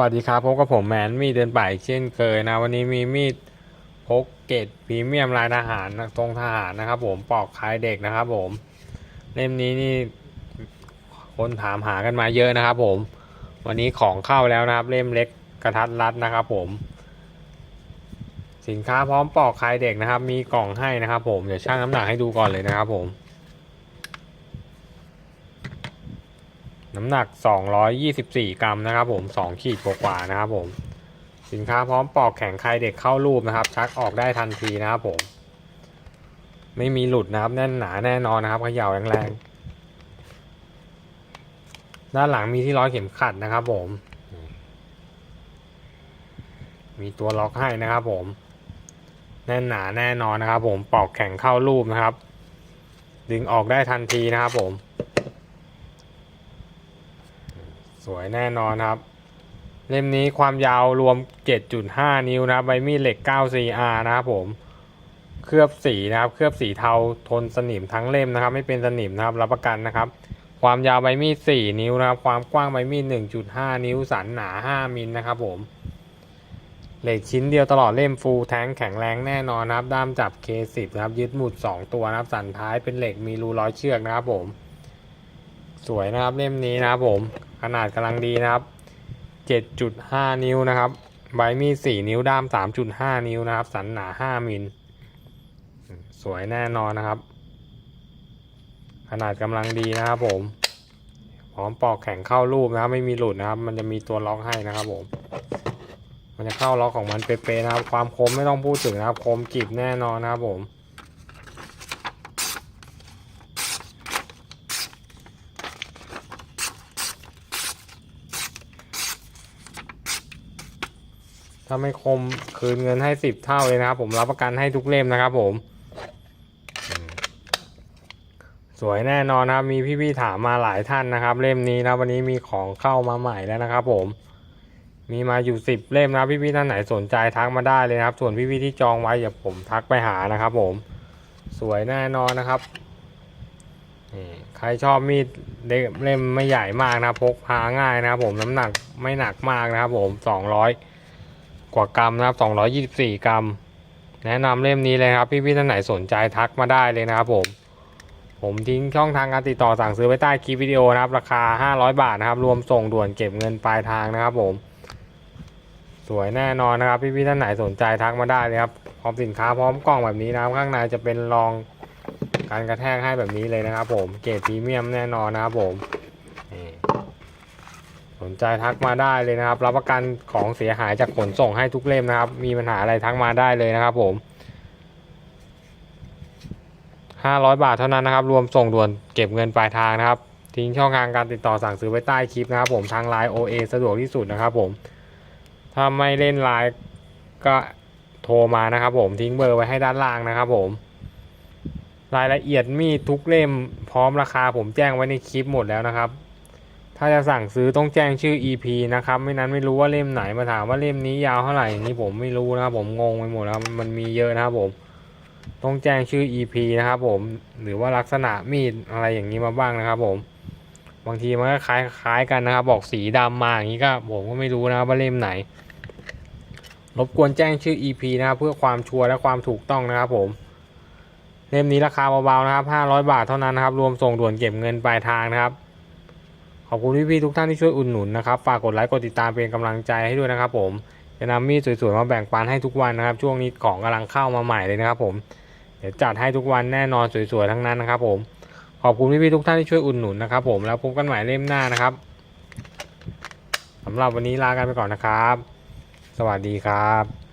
วัสดีครับพบกับผมแมนมีเดินป่าอีกเช่นเคยนะ วันนี้มีมีดพกเกตพรีเมียมลายทหารนะทรงทหารนะครับ ผมปอกคลายเด็กนะครับ ผมเล่มนี้นี่คนถามหากันมาเยอะนะครับ ผม วันนี้ของเข้าแล้วนะครับ เล่มเล็กกระทัดรัดนะครับ ผม สินค้าพร้อมปอกคลายเด็กนะครับ มีกล่องให้นะครับ ผมเดี๋ยวชั่งน้ำหนักให้ดูก่อนเลยนะครับ ผม น้ำหนัก 224 กรัมนะครับผม 2 ขีดกว่าๆนะครับผม สินค้าพร้อมปอกแข็งใครเด็กเข้ารูปนะครับ ชักออกได้ทันทีนะครับผม ไม่มีหลุดนะครับแน่นหนาแน่นอนนะครับเขย่าแรงๆ ด้านหลังมีที่ร้อยเข็มขัดนะครับผม มีตัวล็อกให้นะครับผม แน่นหนาแน่นอนนะครับผม ปอกแข็งเข้ารูปนะครับ ดึงออกได้ทันทีนะครับผม สวยแน่นอนครับ เล่มนี้ความยาวรวม 7.5 นิ้วนะใบมีดเหล็ก 9CR นะครับผม เคลือบสีนะครับ เคลือบสีเทาทนสนิมทั้งเล่มนะครับ ไม่เป็นสนิมนะครับรับประกันนะครับ ความยาวใบมีด 4 นิ้วนะครับ ความกว้างใบมีด 1.5 นิ้วสันหนา 5 มิลนะครับผมเหล็กชิ้นเดียวตลอดเล่มฟูลแท้งแข็งแรงแน่นอนนะครับ ด้ามจับ K10 นะครับ ยึดหมุด 2 ตัวนะครับ สันท้ายเป็นเหล็กมีรูร้อยเชือกนะครับผม สวยนะครับเล่มนี้นะครับผม ขนาดกำลังดีนะครับ 7.5 นิ้วนะครับ ใบมีด4นิ้วด้าม 3.5 นิ้วนะครับ สันหนา 5 มิล สวยแน่นอนนะครับ ขนาดกำลังดีนะครับผม พร้อมปอกแข็งเข้ารูปนะครับ ไม่มีหลุดนะครับ มันจะมีตัวล็อกให้นะครับผม มันจะเข้าล็อกของมันเป๊ะๆนะครับ ความคมไม่ต้องพูดถึงนะครับ คมกริบแน่นอนนะครับผม ถ้าไม่คมคืนเงินให้สิบเท่าเลยนะครับ ผมรับประกันให้ทุกเล่มนะครับ ผม สวยแน่นอนนะครับ มีพี่ๆถามมาหลายท่านนะครับ เล่มนี้นะวันนี้มีของเข้ามาใหม่แล้วนะครับ ผม มีมาอยู่สิบเล่มนะพี่ๆท่านไหนสนใจทักมาได้เลยนะครับ ส่วนพี่ๆที่จองไว้อย่าผมทักไปหานะครับ ผม สวยแน่นอนนะครับนี่ใครชอบมีดเล่มไม่ใหญ่มากนะพกพาง่ายนะครับ ผมน้ำหนักไม่หนักมากนะครับ ผมสองร้อย กว่ากรัมนะครับ 224 กรัม แนะนำเล่มนี้เลยครับ พี่ๆท่านไหนสนใจทักมาได้เลยนะครับผม ผมทิ้งช่องทางการติดต่อสั่งซื้อไว้ใต้คลิปวิดีโอนะครับ ราคา 500 บาทนะครับ รวมส่งด่วนเก็บเงินปลายทางนะครับผมสวยแน่นอนนะครับ พี่ๆท่านไหนสนใจทักมาได้เลยครับพร้อมสินค้าพร้อมกล่องแบบนี้นะครับข้างในจะเป็นรองการกระแทกให้แบบนี้เลยนะครับ ผมเกรดพรีเมียมแน่นอนนะครับผม นใจทักมาได้เลยนะครับ รับประกันของเสียหายจากขนส่งให้ทุกเล่มนะครับ มีปัญหาอะไรทักมาได้เลยนะครับผม500 บาทเท่านั้นนะครับ รวมส่งด่วนเก็บเงินปลายทางนะครับ ทิ้งช่องทางการติดต่อสั่งซื้อไว้ใต้คลิปนะครับ ผมทางไลน์ OA สะดวกที่สุดนะครับ ผม ถ้าไม่เล่นไลน์ก็โทรมานะครับ ผมทิ้งเบอร์ไว้ให้ด้านล่างนะครับ ผม รายละเอียดมีทุกเล่มพร้อมราคาผมแจ้งไว้ในคลิปหมดแล้วนะครับ ถ้าจะสั่งซื้อต้องแจ้งชื่อ EP นะครับ ไม่นั้นไม่รู้ว่าเล่มไหนมาถามว่าเล่มนี้ยาวเท่าไหร่นี่ผมไม่รู้นะครับผมงงไปหมดแล้วมันมีเยอะนะครับผม ต้องแจ้งชื่อ EP นะครับผมหรือว่าลักษณะมีดอะไรอย่างนี้มาบ้างนะครับ ผม บางทีมันก็คล้ายคล้ายกันนะครับ บอกสีดำมาอย่างนี้ก็ผมก็ไม่รู้นะครับว่าเล่มไหน รบกวนแจ้งชื่อ EP นะครับเพื่อความชัวร์และความถูกต้องนะครับผมเล่มนี้ราคาเบาๆนะครับ500 บาทเท่านั้นนะครับ รวมส่งด่วนเก็บเงินปลายทางนะครับ ขอบคุณพี่ๆทุกท่านที่ช่วยอุดหนุนนะครับ ฝากกดไลค์กดติดตามเป็นกำลังใจให้ด้วยนะครับ ผมจะนำมีดสวยๆมาแบ่งปันให้ทุกวันนะครับ ช่วงนี้ของกำลังเข้ามาใหม่เลยนะครับ ผมเดี๋ยวจัดให้ทุกวันแน่นอนสวยๆทั้งนั้นนะครับ ผม ขอบคุณพี่ๆทุกท่านที่ช่วยอุดหนุนนะครับ ผมแล้วพบกันใหม่เล่มหน้านะครับสำหรับวันนี้ลากันไปก่อนนะครับ สวัสดีครับ